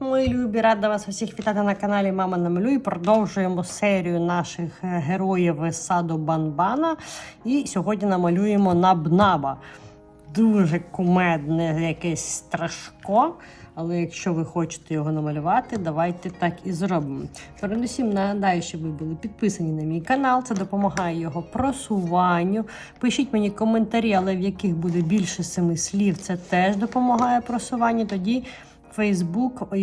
рада вас усіх вітати на каналі Мама намалює. Продовжуємо серію наших е, героїв із саду Банбана. І сьогодні намалюємо Набнаба. Дуже кумедне якесь страшко. Але якщо ви хочете його намалювати, давайте так і зробимо. Передусім нагадаю, щоб ви були підписані на мій канал. Це допомагає його просуванню. Пишіть мені коментарі, але в яких буде більше семи слів. Це теж допомагає просуванню. Тоді Фейсбук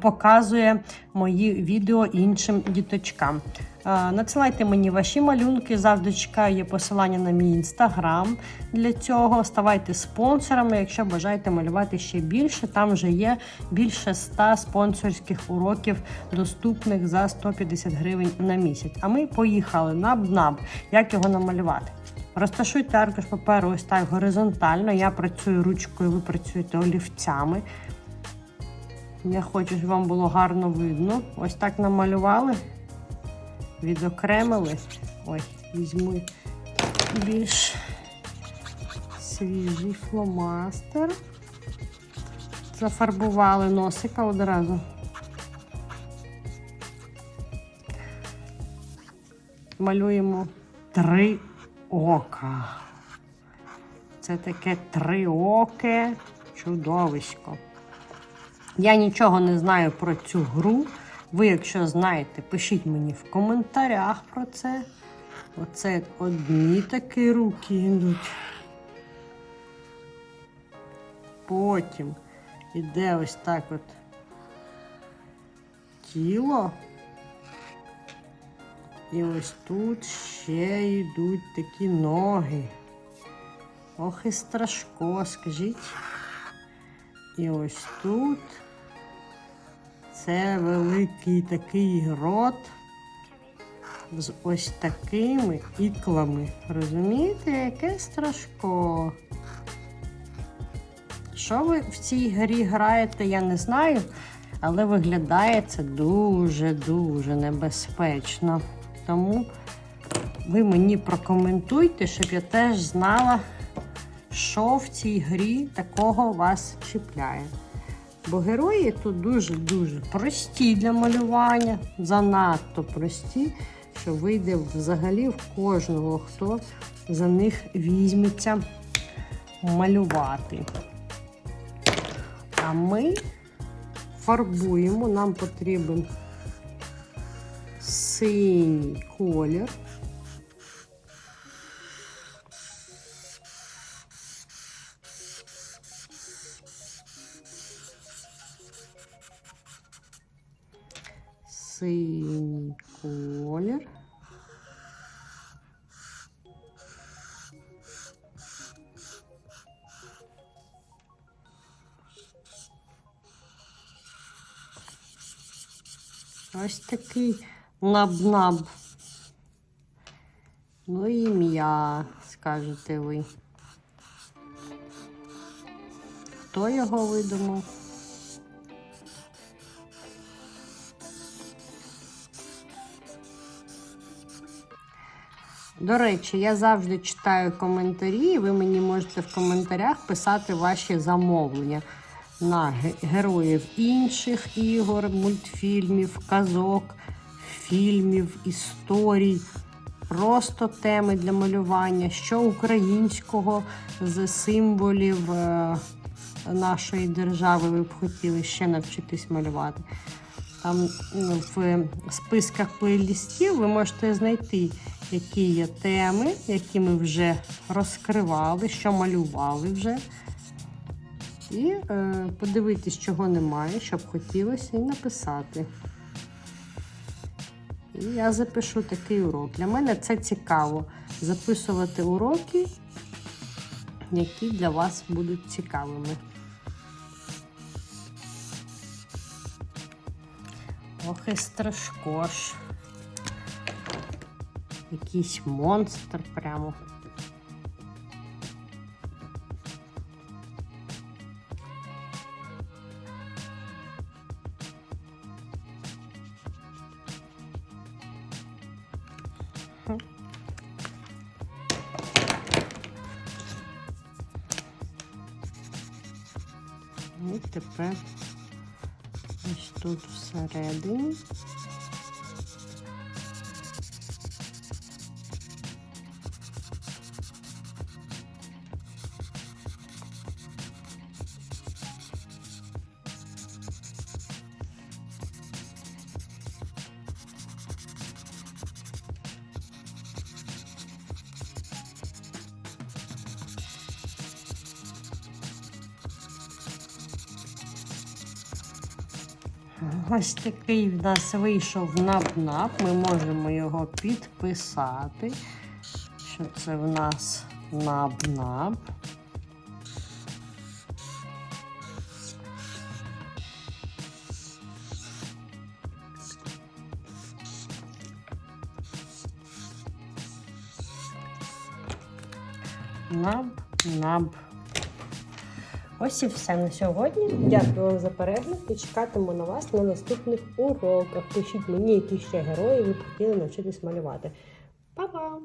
показує мої відео іншим діточкам. Е, Надсилайте мені ваші малюнки. Завжди чекаю є посилання на мій інстаграм для цього. Ставайте спонсорами, якщо бажаєте малювати ще більше. Там вже є більше 100 спонсорських уроків, доступних за 150 гривень на місяць. А ми поїхали на бнаб. Як його намалювати? Розташуйте аркуш паперу ось так горизонтально. Я працюю ручкою, ви працюєте олівцями. Я хочу, щоб вам було гарно видно. Ось так намалювали, відокремили. Ой, візьму більш свіжий фломастер. Зафарбували носика одразу. Малюємо три ока. Це таке триоке чудовисько. Я нічого не знаю про цю гру. Ви, якщо знаєте, пишіть мені в коментарях про це. Оце одні такі руки йдуть. Потім іде ось так от тіло. І ось тут ще йдуть такі ноги. Ох і страшко, скажіть. І ось тут це великий такий рот з ось такими іклами. Розумієте, яке страшко? Що ви в цій грі граєте, я не знаю, але виглядає це дуже-дуже небезпечно. Тому ви мені прокоментуйте, щоб я теж знала що в цій грі такого вас чіпляє. Бо герої тут дуже-дуже прості для малювання, занадто прості, що вийде взагалі в кожного, хто за них візьметься малювати. А ми фарбуємо, нам потрібен синій колір. Синій колір. Ось такий наб-наб. Ну і ім'я, скажете ви. Хто його видумав? До речі, я завжди читаю коментарі, і ви мені можете в коментарях писати ваші замовлення на героїв інших ігор, мультфільмів, казок, фільмів, історій, просто теми для малювання, що українського з символів е, нашої держави ви б хотіли ще навчитись малювати. Там ну, в списках плейлістів ви можете знайти, які є теми, які ми вже розкривали, що малювали вже. І е, подивитись, чого немає, щоб хотілося, і написати. І я запишу такий урок. Для мене це цікаво записувати уроки, які для вас будуть цікавими. Ох і страшко ж. Якийсь монстр прямо. І тепер ось тут Ось такий в нас вийшов наб-наб. Ми можемо його підписати, що це в нас наб-наб. Наб-наб. Ось і все на сьогодні. Дякую вам за перегляд і чекатиму на вас на наступних уроках. Пишіть мені, які ще герої ви хотіли навчитись малювати. Па-па!